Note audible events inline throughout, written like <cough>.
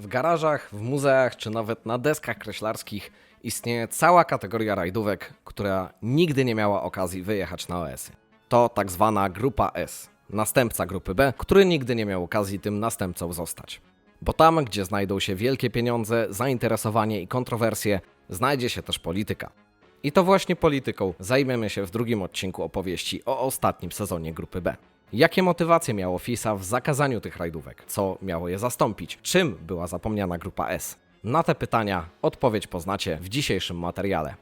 W garażach, w muzeach czy nawet na deskach kreślarskich istnieje cała kategoria rajdówek, która nigdy nie miała okazji wyjechać na OS-y. To tak zwana grupa S, następca grupy B, który nigdy nie miał okazji tym następcą zostać. Bo tam, gdzie znajdą się wielkie pieniądze, zainteresowanie i kontrowersje, znajdzie się też polityka. I to właśnie polityką zajmiemy się w drugim odcinku opowieści o ostatnim sezonie grupy B. Jakie motywacje miało FISA w zakazaniu tych rajdówek? Co miało je zastąpić? Czym była zapomniana grupa S? Na te pytania odpowiedź poznacie w dzisiejszym materiale.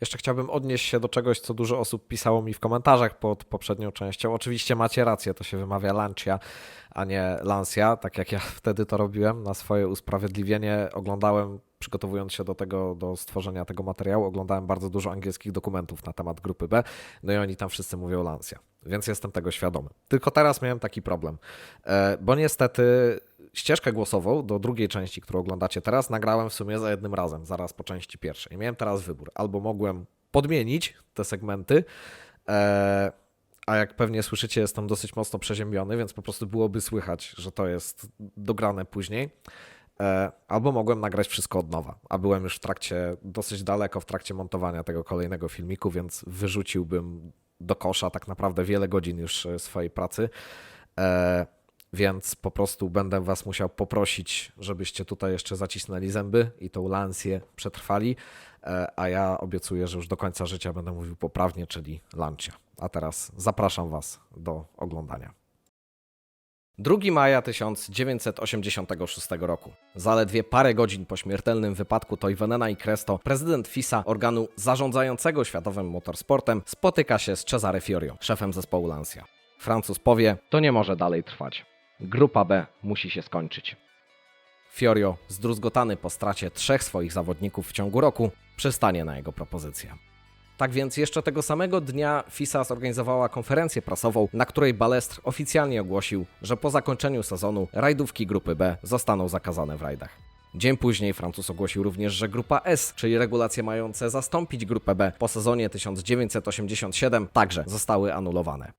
Jeszcze chciałbym odnieść się do czegoś, co dużo osób pisało mi w komentarzach pod poprzednią częścią. Oczywiście macie rację, to się wymawia Lancia, a nie Lancia, tak jak ja <laughs> wtedy to robiłem. Na swoje usprawiedliwienie oglądałem, przygotowując się do tego, do stworzenia tego materiału, oglądałem bardzo dużo angielskich dokumentów na temat grupy B, no i oni tam wszyscy mówią Lancia, więc jestem tego świadomy. Tylko teraz miałem taki problem, e, bo niestety ścieżkę głosową do drugiej części, którą oglądacie teraz, nagrałem w sumie za jednym razem, zaraz po części pierwszej. Miałem teraz wybór. Albo mogłem podmienić te segmenty, e, a jak pewnie słyszycie, jestem dosyć mocno przeziębiony, więc po prostu byłoby słychać, że to jest dograne później. E, albo mogłem nagrać wszystko od nowa, a byłem już w trakcie, dosyć daleko w trakcie montowania tego kolejnego filmiku, więc wyrzuciłbym do kosza tak naprawdę wiele godzin już e, swojej pracy. Więc po prostu będę Was musiał poprosić, żebyście tutaj jeszcze zacisnęli zęby i tą lancję przetrwali, e, a ja obiecuję, że już do końca życia będę mówił poprawnie, czyli lancia. A teraz zapraszam Was do oglądania. 2 maja 1986 roku. Zaledwie parę godzin po śmiertelnym wypadku Toivenena i Cresto, prezydent FISA, organu zarządzającego światowym motorsportem, spotyka się z Cesare Fiorio, szefem zespołu Lancia. Francuz powie, to nie może dalej trwać. Grupa B musi się skończyć. Fiorio, zdruzgotany po stracie trzech swoich zawodników w ciągu roku, przystanie na jego propozycję. Tak więc jeszcze tego samego dnia FISA zorganizowała konferencję prasową, na której Balestr oficjalnie ogłosił, że po zakończeniu sezonu rajdówki grupy B zostaną zakazane w rajdach. Dzień później Francuz ogłosił również, że grupa S, czyli regulacje mające zastąpić grupę B po sezonie 1987, także zostały anulowane.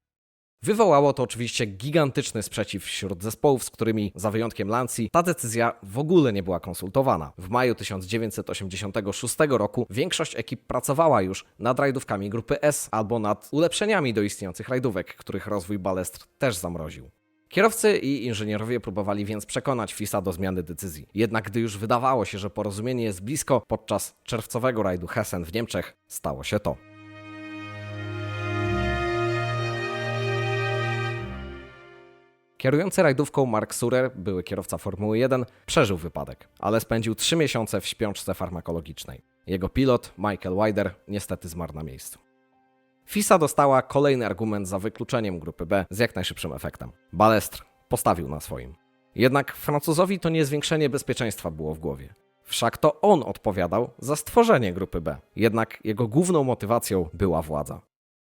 Wywołało to oczywiście gigantyczny sprzeciw wśród zespołów, z którymi, za wyjątkiem Lancji, ta decyzja w ogóle nie była konsultowana. W maju 1986 roku większość ekip pracowała już nad rajdówkami grupy S albo nad ulepszeniami do istniejących rajdówek, których rozwój Balestr też zamroził. Kierowcy i inżynierowie próbowali więc przekonać FISA do zmiany decyzji. Jednak gdy już wydawało się, że porozumienie jest blisko, podczas czerwcowego rajdu Hessen w Niemczech stało się to. Kierujący rajdówką Mark Surer, były kierowca Formuły 1, przeżył wypadek, ale spędził 3 miesiące w śpiączce farmakologicznej. Jego pilot, Michael Wider, niestety zmarł na miejscu. FISA dostała kolejny argument za wykluczeniem grupy B z jak najszybszym efektem. Balestr postawił na swoim. Jednak Francuzowi to nie zwiększenie bezpieczeństwa było w głowie. Wszak to on odpowiadał za stworzenie grupy B. Jednak jego główną motywacją była władza.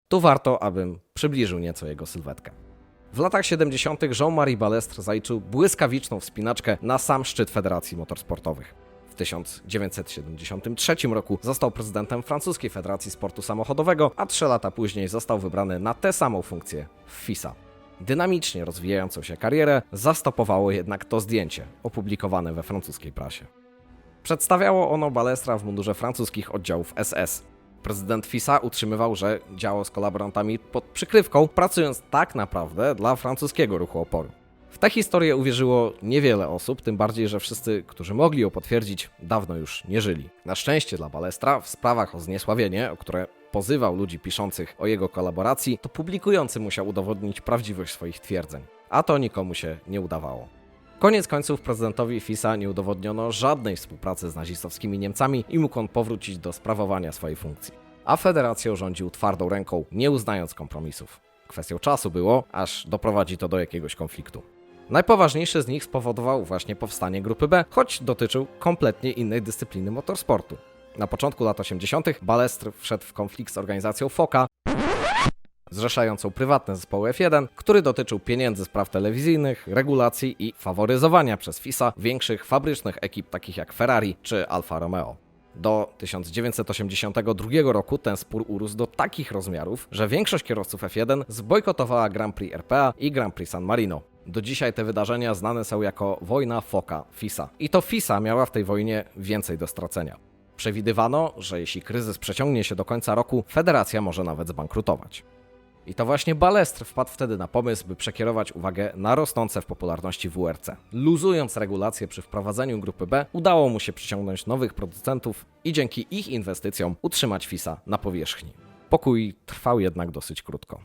Tu warto, abym przybliżył nieco jego sylwetkę. W latach 70. Jean-Marie Balestre zaliczył błyskawiczną wspinaczkę na sam szczyt Federacji Motorsportowych. W 1973 roku został prezydentem francuskiej Federacji Sportu Samochodowego, a trzy lata później został wybrany na tę samą funkcję w FISA. Dynamicznie rozwijającą się karierę zastopowało jednak to zdjęcie, opublikowane we francuskiej prasie. Przedstawiało ono Balestra w mundurze francuskich oddziałów SS. Prezydent FISA utrzymywał, że działał z kolaborantami pod przykrywką, pracując tak naprawdę dla francuskiego ruchu oporu. W tę historię uwierzyło niewiele osób, tym bardziej, że wszyscy, którzy mogli ją potwierdzić, dawno już nie żyli. Na szczęście dla Balestra w sprawach o zniesławienie, o które pozywał ludzi piszących o jego kolaboracji, to publikujący musiał udowodnić prawdziwość swoich twierdzeń. A to nikomu się nie udawało. Koniec końców prezydentowi FISA nie udowodniono żadnej współpracy z nazistowskimi Niemcami i mógł on powrócić do sprawowania swojej funkcji. A federacją rządził twardą ręką, nie uznając kompromisów. Kwestią czasu było, aż doprowadzi to do jakiegoś konfliktu. Najpoważniejszy z nich spowodował właśnie powstanie grupy B, choć dotyczył kompletnie innej dyscypliny motorsportu. Na początku lat 80. Balestr wszedł w konflikt z organizacją FOKA, zrzeszającą prywatne zespoły F1, który dotyczył pieniędzy z praw telewizyjnych, regulacji i faworyzowania przez FISA większych fabrycznych ekip takich jak Ferrari czy Alfa Romeo. Do 1982 roku ten spór urósł do takich rozmiarów, że większość kierowców F1 zbojkotowała Grand Prix RPA i Grand Prix San Marino. Do dzisiaj te wydarzenia znane są jako wojna Foka FISA. I to FISA miała w tej wojnie więcej do stracenia. Przewidywano, że jeśli kryzys przeciągnie się do końca roku, federacja może nawet zbankrutować. I to właśnie Balestr wpadł wtedy na pomysł, by przekierować uwagę na rosnące w popularności WRC. Luzując regulacje przy wprowadzeniu grupy B, udało mu się przyciągnąć nowych producentów i dzięki ich inwestycjom utrzymać FISA na powierzchni. Pokój trwał jednak dosyć krótko.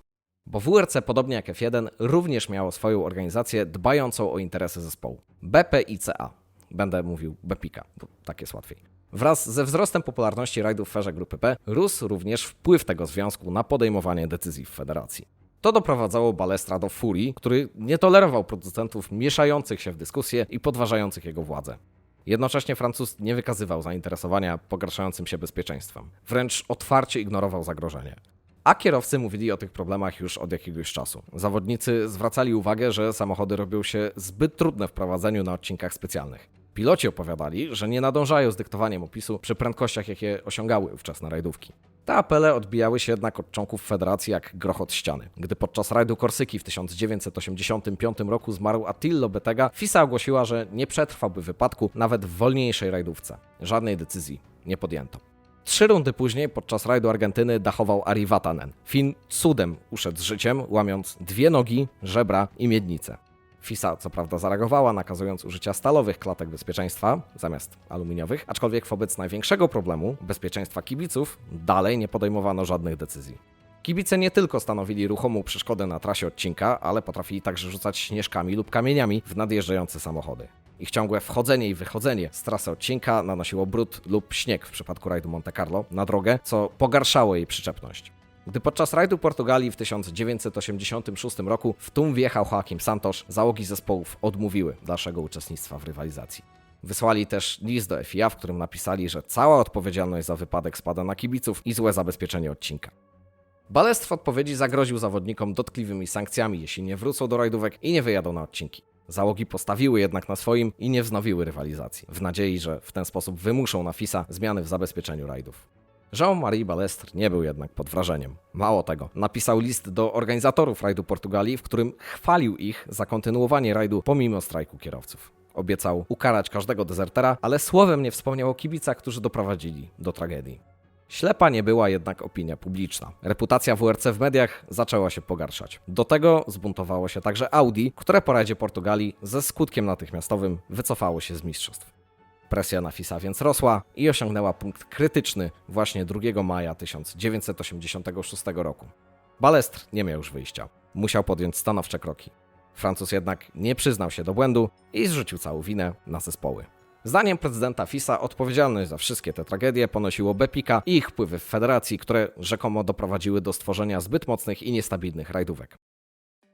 Bo WRC, podobnie jak F1, również miało swoją organizację dbającą o interesy zespołu. BPICA. Będę mówił BPICA, bo tak jest łatwiej. Wraz ze wzrostem popularności rajdów w ferze grupy B rósł również wpływ tego związku na podejmowanie decyzji w federacji. To doprowadzało Balestra do furii, który nie tolerował producentów mieszających się w dyskusję i podważających jego władzę. Jednocześnie Francuz nie wykazywał zainteresowania pogarszającym się bezpieczeństwem. Wręcz otwarcie ignorował zagrożenie. A kierowcy mówili o tych problemach już od jakiegoś czasu. Zawodnicy zwracali uwagę, że samochody robią się zbyt trudne w prowadzeniu na odcinkach specjalnych. Piloci opowiadali, że nie nadążają z dyktowaniem opisu przy prędkościach, jakie osiągały ówczesne rajdówki. Te apele odbijały się jednak od członków federacji jak groch od ściany. Gdy podczas rajdu Korsyki w 1985 roku zmarł Attillo Betega, FISA ogłosiła, że nie przetrwałby wypadku nawet w wolniejszej rajdówce. Żadnej decyzji nie podjęto. Trzy rundy później, podczas rajdu Argentyny, dachował Ari Vatanen. Fin cudem uszedł z życiem, łamiąc dwie nogi, żebra i miednicę. FISA co prawda zareagowała, nakazując użycia stalowych klatek bezpieczeństwa zamiast aluminiowych, aczkolwiek wobec największego problemu bezpieczeństwa kibiców dalej nie podejmowano żadnych decyzji. Kibice nie tylko stanowili ruchomą przeszkodę na trasie odcinka, ale potrafili także rzucać śnieżkami lub kamieniami w nadjeżdżające samochody. Ich ciągłe wchodzenie i wychodzenie z trasy odcinka nanosiło brud lub śnieg w przypadku rajdu Monte Carlo na drogę, co pogarszało jej przyczepność. Gdy podczas rajdu Portugalii w 1986 roku w tłum wjechał Joaquim Santos, załogi zespołów odmówiły dalszego uczestnictwa w rywalizacji. Wysłali też list do FIA, w którym napisali, że cała odpowiedzialność za wypadek spada na kibiców i złe zabezpieczenie odcinka. Balest w odpowiedzi zagroził zawodnikom dotkliwymi sankcjami, jeśli nie wrócą do rajdówek i nie wyjadą na odcinki. Załogi postawiły jednak na swoim i nie wznowiły rywalizacji, w nadziei, że w ten sposób wymuszą na FISA zmiany w zabezpieczeniu rajdów. Jean-Marie Balestre nie był jednak pod wrażeniem. Mało tego, napisał list do organizatorów rajdu Portugalii, w którym chwalił ich za kontynuowanie rajdu pomimo strajku kierowców. Obiecał ukarać każdego dezertera, ale słowem nie wspomniał o kibicach, którzy doprowadzili do tragedii. Ślepa nie była jednak opinia publiczna. Reputacja WRC w mediach zaczęła się pogarszać. Do tego zbuntowało się także Audi, które po rajdzie Portugalii ze skutkiem natychmiastowym wycofało się z mistrzostw. Presja na FISA więc rosła i osiągnęła punkt krytyczny właśnie 2 maja 1986 roku. Balestr nie miał już wyjścia. Musiał podjąć stanowcze kroki. Francuz jednak nie przyznał się do błędu i zrzucił całą winę na zespoły. Zdaniem prezydenta FISA odpowiedzialność za wszystkie te tragedie ponosiło Bepika i ich wpływy w federacji, które rzekomo doprowadziły do stworzenia zbyt mocnych i niestabilnych rajdówek.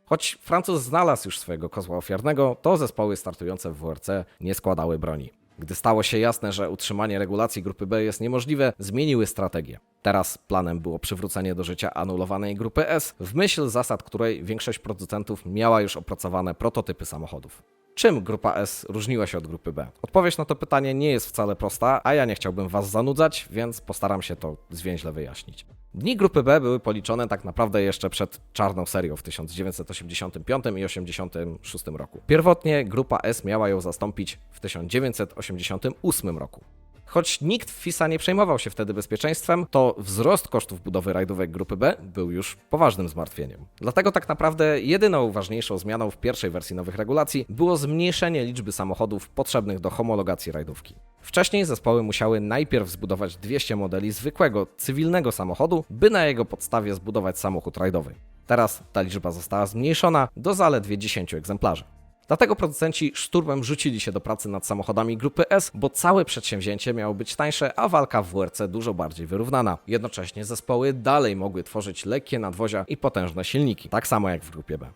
Choć Francuz znalazł już swojego kozła ofiarnego, to zespoły startujące w WRC nie składały broni. Gdy stało się jasne, że utrzymanie regulacji grupy B jest niemożliwe, zmieniły strategię. Teraz planem było przywrócenie do życia anulowanej grupy S, w myśl zasad której większość producentów miała już opracowane prototypy samochodów. Czym grupa S różniła się od grupy B? Odpowiedź na to pytanie nie jest wcale prosta, a ja nie chciałbym Was zanudzać, więc postaram się to zwięźle wyjaśnić. Dni grupy B były policzone tak naprawdę jeszcze przed czarną serią w 1985 i 1986 roku. Pierwotnie grupa S miała ją zastąpić w 1988 roku. Choć nikt w FISA nie przejmował się wtedy bezpieczeństwem, to wzrost kosztów budowy rajdówek grupy B był już poważnym zmartwieniem. Dlatego tak naprawdę jedyną ważniejszą zmianą w pierwszej wersji nowych regulacji było zmniejszenie liczby samochodów potrzebnych do homologacji rajdówki. Wcześniej zespoły musiały najpierw zbudować 200 modeli zwykłego, cywilnego samochodu, by na jego podstawie zbudować samochód rajdowy. Teraz ta liczba została zmniejszona do zaledwie 10 egzemplarzy. Dlatego producenci szturmem rzucili się do pracy nad samochodami grupy S, bo całe przedsięwzięcie miało być tańsze, a walka w WRC dużo bardziej wyrównana. Jednocześnie zespoły dalej mogły tworzyć lekkie nadwozia i potężne silniki, tak samo jak w grupie B.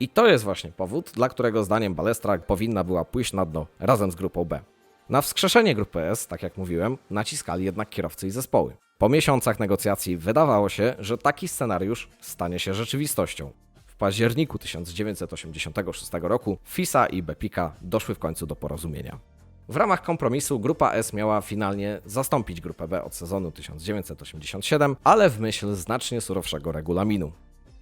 I to jest właśnie powód, dla którego zdaniem Balestra powinna była pójść na dno razem z grupą B. Na wskrzeszenie grupy S, tak jak mówiłem, naciskali jednak kierowcy i zespoły. Po miesiącach negocjacji wydawało się, że taki scenariusz stanie się rzeczywistością październiku 1986 roku FISA i Bepika doszły w końcu do porozumienia. W ramach kompromisu grupa S miała finalnie zastąpić grupę B od sezonu 1987, ale w myśl znacznie surowszego regulaminu.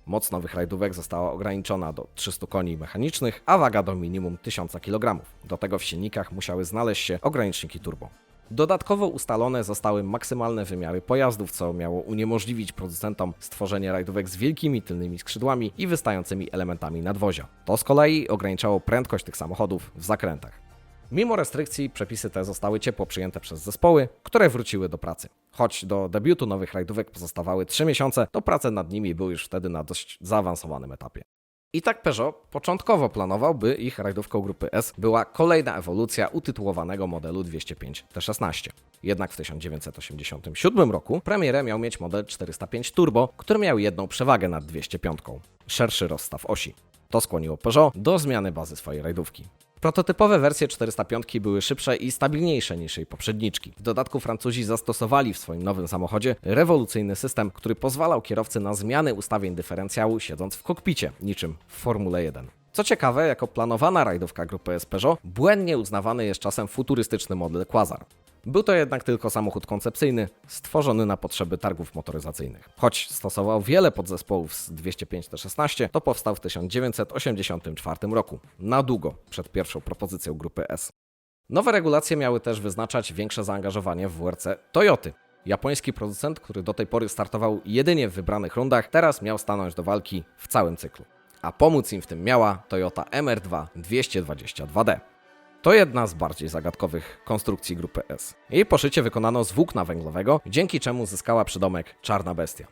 Moc nowych rajdówek została ograniczona do 300 koni mechanicznych, a waga do minimum 1000 kg. Do tego w silnikach musiały znaleźć się ograniczniki turbo. Dodatkowo ustalone zostały maksymalne wymiary pojazdów, co miało uniemożliwić producentom stworzenie rajdówek z wielkimi tylnymi skrzydłami i wystającymi elementami nadwozia. To z kolei ograniczało prędkość tych samochodów w zakrętach. Mimo restrykcji, przepisy te zostały ciepło przyjęte przez zespoły, które wróciły do pracy. Choć do debiutu nowych rajdówek pozostawały 3 miesiące, to prace nad nimi były już wtedy na dość zaawansowanym etapie. I tak Peugeot początkowo planował, by ich rajdówką grupy S była kolejna ewolucja utytułowanego modelu 205 T16. Jednak w 1987 roku premierę miał mieć model 405 Turbo, który miał jedną przewagę nad 205 szerszy rozstaw osi. To skłoniło Peugeot do zmiany bazy swojej rajdówki. Prototypowe wersje 405 były szybsze i stabilniejsze niż jej poprzedniczki. W dodatku Francuzi zastosowali w swoim nowym samochodzie rewolucyjny system, który pozwalał kierowcy na zmiany ustawień dyferencjału siedząc w kokpicie, niczym w Formule 1. Co ciekawe, jako planowana rajdówka grupy S Peugeot, błędnie uznawany jest czasem futurystyczny model Quasar. Był to jednak tylko samochód koncepcyjny, stworzony na potrzeby targów motoryzacyjnych. Choć stosował wiele podzespołów z 205 T16, to powstał w 1984 roku, na długo przed pierwszą propozycją grupy S. Nowe regulacje miały też wyznaczać większe zaangażowanie w WRC Toyoty. Japoński producent, który do tej pory startował jedynie w wybranych rundach, teraz miał stanąć do walki w całym cyklu. A pomóc im w tym miała Toyota MR2 222D. To jedna z bardziej zagadkowych konstrukcji grupy S. Jej poszycie wykonano z włókna węglowego, dzięki czemu zyskała przydomek Czarna Bestia.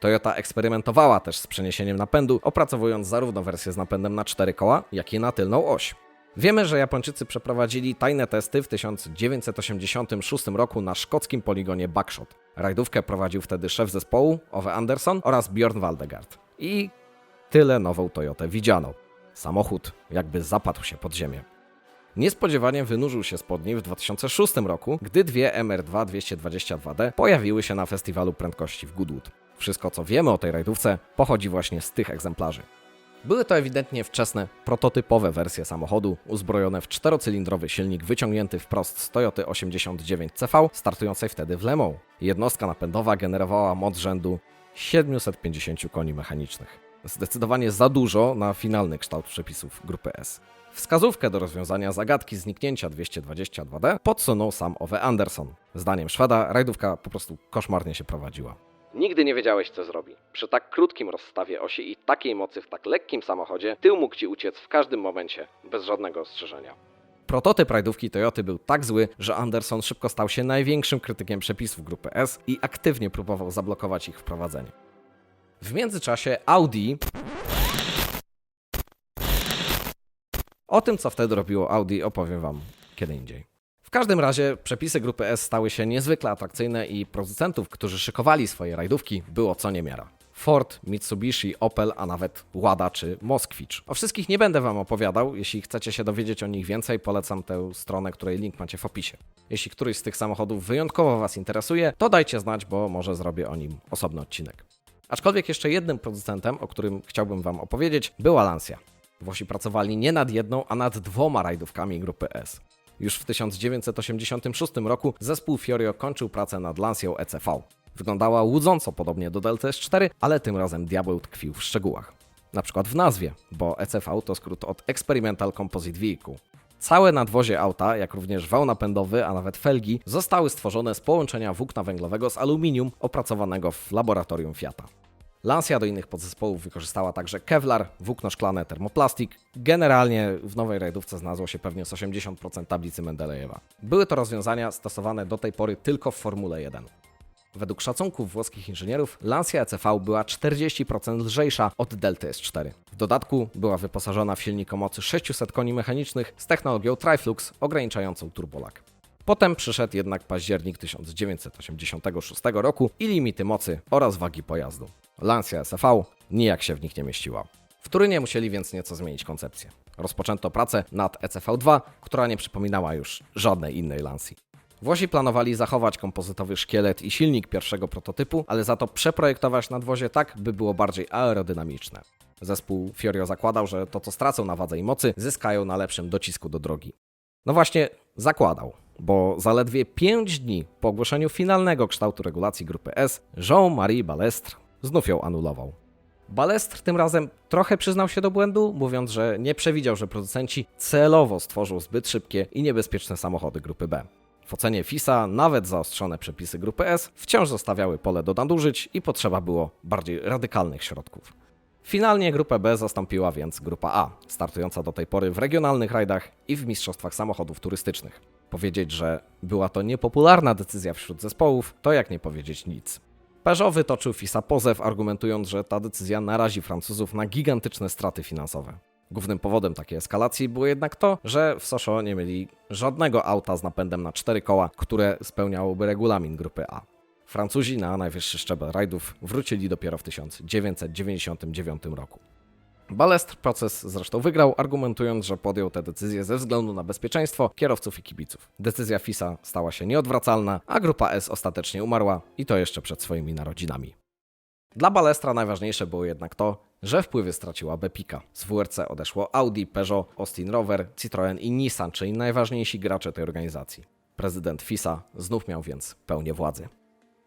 Toyota eksperymentowała też z przeniesieniem napędu, opracowując zarówno wersję z napędem na cztery koła, jak i na tylną oś. Wiemy, że Japończycy przeprowadzili tajne testy w 1986 roku na szkockim poligonie Buckshot. Rajdówkę prowadził wtedy szef zespołu Ove Anderson oraz Bjorn Waldegard. I tyle nową Toyotę widziano. Samochód jakby zapadł się pod ziemię. Niespodziewanie wynurzył się spod niej w 2006 roku, gdy dwie MR2 222D pojawiły się na festiwalu prędkości w Goodwood. Wszystko co wiemy o tej rajdówce pochodzi właśnie z tych egzemplarzy. Były to ewidentnie wczesne, prototypowe wersje samochodu, uzbrojone w czterocylindrowy silnik wyciągnięty wprost z Toyoty 89CV, startującej wtedy w Le Mans. Jednostka napędowa generowała moc rzędu 750 koni mechanicznych. Zdecydowanie za dużo na finalny kształt przepisów grupy S. Wskazówkę do rozwiązania zagadki zniknięcia 222D podsunął sam Ove Anderson. Zdaniem Szweda rajdówka po prostu koszmarnie się prowadziła. Nigdy nie wiedziałeś, co zrobi. Przy tak krótkim rozstawie osi i takiej mocy w tak lekkim samochodzie, tył mógł ci uciec w każdym momencie, bez żadnego ostrzeżenia. Prototyp rajdówki Toyoty był tak zły, że Anderson szybko stał się największym krytykiem przepisów grupy S i aktywnie próbował zablokować ich wprowadzenie. W międzyczasie Audi O tym, co wtedy robiło Audi, opowiem Wam kiedy indziej. W każdym razie przepisy grupy S stały się niezwykle atrakcyjne i producentów, którzy szykowali swoje rajdówki, było co niemiara. Ford, Mitsubishi, Opel, a nawet Łada czy Moskwicz. O wszystkich nie będę Wam opowiadał. Jeśli chcecie się dowiedzieć o nich więcej, polecam tę stronę, której link macie w opisie. Jeśli któryś z tych samochodów wyjątkowo Was interesuje, to dajcie znać, bo może zrobię o nim osobny odcinek. Aczkolwiek jeszcze jednym producentem, o którym chciałbym Wam opowiedzieć, była Lancia. Włosi pracowali nie nad jedną, a nad dwoma rajdówkami grupy S. Już w 1986 roku zespół Fiorio kończył pracę nad Lancią ECV. Wyglądała łudząco podobnie do Delta S4, ale tym razem diabeł tkwił w szczegółach. Na przykład w nazwie, bo ECV to skrót od Experimental Composite Vehicle. Całe nadwozie auta, jak również wał napędowy, a nawet felgi, zostały stworzone z połączenia włókna węglowego z aluminium opracowanego w laboratorium Fiata. Lancia do innych podzespołów wykorzystała także Kevlar, włókno szklane, termoplastik. Generalnie w nowej rajdówce znalazło się pewnie z 80% tablicy Mendelejewa. Były to rozwiązania stosowane do tej pory tylko w Formule 1. Według szacunków włoskich inżynierów, Lancia ECV była 40% lżejsza od Delta S4. W dodatku była wyposażona w silnik o mocy 600 koni mechanicznych z technologią Triflux ograniczającą turbolak. Potem przyszedł jednak październik 1986 roku i limity mocy oraz wagi pojazdu. Lancia SFV nijak się w nich nie mieściła. W Turynie musieli więc nieco zmienić koncepcję. Rozpoczęto pracę nad ECV2, która nie przypominała już żadnej innej Lancii. Włosi planowali zachować kompozytowy szkielet i silnik pierwszego prototypu, ale za to przeprojektować nadwozie tak, by było bardziej aerodynamiczne. Zespół Fiorio zakładał, że to co stracą na wadze i mocy, zyskają na lepszym docisku do drogi. No właśnie, zakładał, bo zaledwie 5 dni po ogłoszeniu finalnego kształtu regulacji grupy S, Jean-Marie Balestre znów ją anulował. Balestr tym razem trochę przyznał się do błędu, mówiąc, że nie przewidział, że producenci celowo stworzą zbyt szybkie i niebezpieczne samochody grupy B. W ocenie FISA nawet zaostrzone przepisy grupy S wciąż zostawiały pole do nadużyć i potrzeba było bardziej radykalnych środków. Finalnie grupę B zastąpiła więc grupa A, startująca do tej pory w regionalnych rajdach i w mistrzostwach samochodów turystycznych. Powiedzieć, że była to niepopularna decyzja wśród zespołów, to jak nie powiedzieć nic. Peugeot wytoczył FISA pozew, argumentując, że ta decyzja narazi Francuzów na gigantyczne straty finansowe. Głównym powodem takiej eskalacji było jednak to, że w Sochaux nie mieli żadnego auta z napędem na cztery koła, które spełniałoby regulamin grupy A. Francuzi na najwyższy szczebel rajdów wrócili dopiero w 1999 roku. Balestr proces zresztą wygrał, argumentując, że podjął tę decyzję ze względu na bezpieczeństwo kierowców i kibiców. Decyzja FISA stała się nieodwracalna, a grupa S ostatecznie umarła i to jeszcze przed swoimi narodzinami. Dla Balestra najważniejsze było jednak to, że wpływy straciła Bepika. Z WRC odeszło Audi, Peugeot, Austin Rover, Citroën i Nissan, czyli najważniejsi gracze tej organizacji. Prezydent FISA znów miał więc pełnię władzy.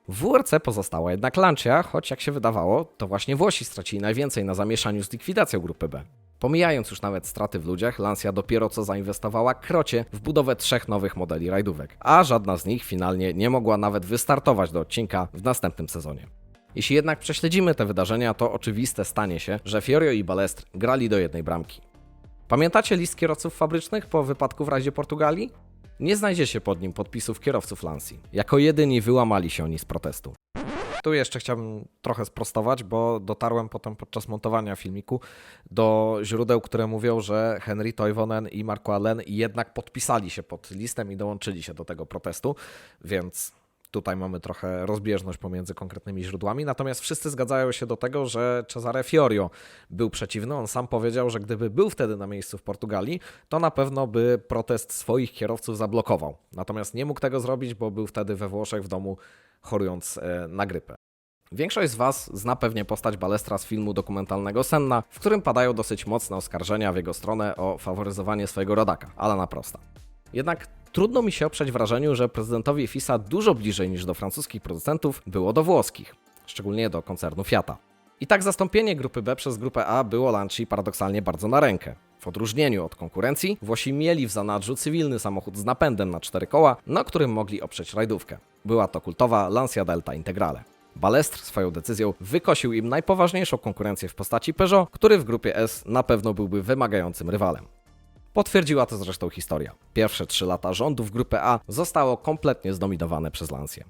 W WRC pozostała jednak Lancia, choć jak się wydawało, to właśnie Włosi stracili najwięcej na zamieszaniu z likwidacją grupy B. Pomijając już nawet straty w ludziach, Lancia dopiero co zainwestowała krocie w budowę trzech nowych modeli rajdówek, a żadna z nich finalnie nie mogła nawet wystartować do odcinka w następnym sezonie. Jeśli jednak prześledzimy te wydarzenia, to oczywiste stanie się, że Fiorio i Balestr grali do jednej bramki. Pamiętacie list kierowców fabrycznych po wypadku w rajdzie Portugalii? Nie znajdzie się pod nim podpisów kierowców Lansji. Jako jedyni wyłamali się oni z protestu. Tu jeszcze chciałbym trochę sprostować, bo dotarłem potem podczas montowania filmiku do źródeł, które mówią, że Henry Toivonen i Marco Allen jednak podpisali się pod listem i dołączyli się do tego protestu, więc tutaj mamy trochę rozbieżność pomiędzy konkretnymi źródłami, natomiast wszyscy zgadzają się do tego, że Cesare Fiorio był przeciwny. On sam powiedział, że gdyby był wtedy na miejscu w Portugalii, to na pewno by protest swoich kierowców zablokował. Natomiast nie mógł tego zrobić, bo był wtedy we Włoszech w domu chorując e, na grypę. Większość z Was zna pewnie postać Balestra z filmu dokumentalnego Senna, w którym padają dosyć mocne oskarżenia w jego stronę o faworyzowanie swojego rodaka, Alana Prosta. Jednak trudno mi się oprzeć wrażeniu, że prezydentowi FISA dużo bliżej niż do francuskich producentów było do włoskich, szczególnie do koncernu Fiata. I tak zastąpienie grupy B przez grupę A było Lanci paradoksalnie bardzo na rękę. W odróżnieniu od konkurencji, Włosi mieli w zanadrzu cywilny samochód z napędem na cztery koła, na którym mogli oprzeć rajdówkę. Była to kultowa Lancia Delta Integrale. Balestr swoją decyzją wykosił im najpoważniejszą konkurencję w postaci Peugeot, który w grupie S na pewno byłby wymagającym rywalem. Potwierdziła to zresztą historia. Pierwsze trzy lata rządów grupy A zostało kompletnie zdominowane przez Lancję.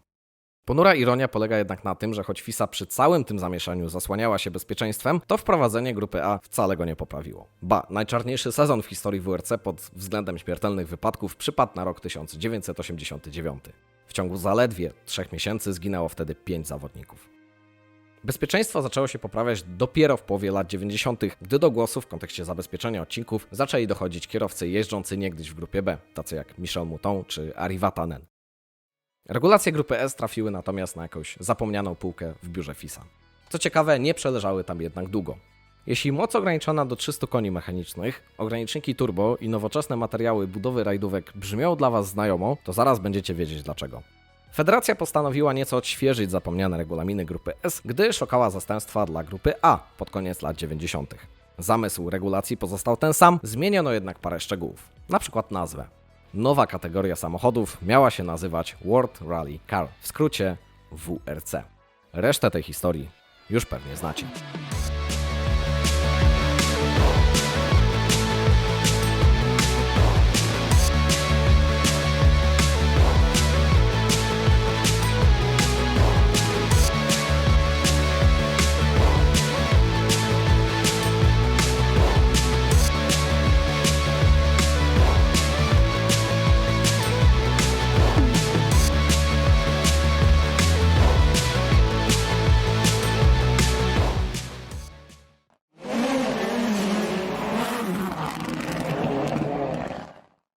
Ponura ironia polega jednak na tym, że choć FISA przy całym tym zamieszaniu zasłaniała się bezpieczeństwem, to wprowadzenie grupy A wcale go nie poprawiło. Ba, najczarniejszy sezon w historii WRC pod względem śmiertelnych wypadków przypadł na rok 1989. W ciągu zaledwie trzech miesięcy zginęło wtedy pięć zawodników. Bezpieczeństwo zaczęło się poprawiać dopiero w połowie lat 90., gdy do głosu w kontekście zabezpieczenia odcinków zaczęli dochodzić kierowcy jeżdżący niegdyś w grupie B, tacy jak Michel Mouton czy Ari Vatanen. Regulacje grupy S trafiły natomiast na jakąś zapomnianą półkę w biurze FISA. Co ciekawe, nie przeleżały tam jednak długo. Jeśli moc ograniczona do 300 koni mechanicznych, ograniczniki turbo i nowoczesne materiały budowy rajdówek brzmią dla Was znajomo, to zaraz będziecie wiedzieć dlaczego. Federacja postanowiła nieco odświeżyć zapomniane regulaminy grupy S, gdy szukała zastępstwa dla grupy A pod koniec lat 90. Zamysł regulacji pozostał ten sam, zmieniono jednak parę szczegółów, na przykład nazwę. Nowa kategoria samochodów miała się nazywać World Rally Car, w skrócie WRC. Resztę tej historii już pewnie znacie.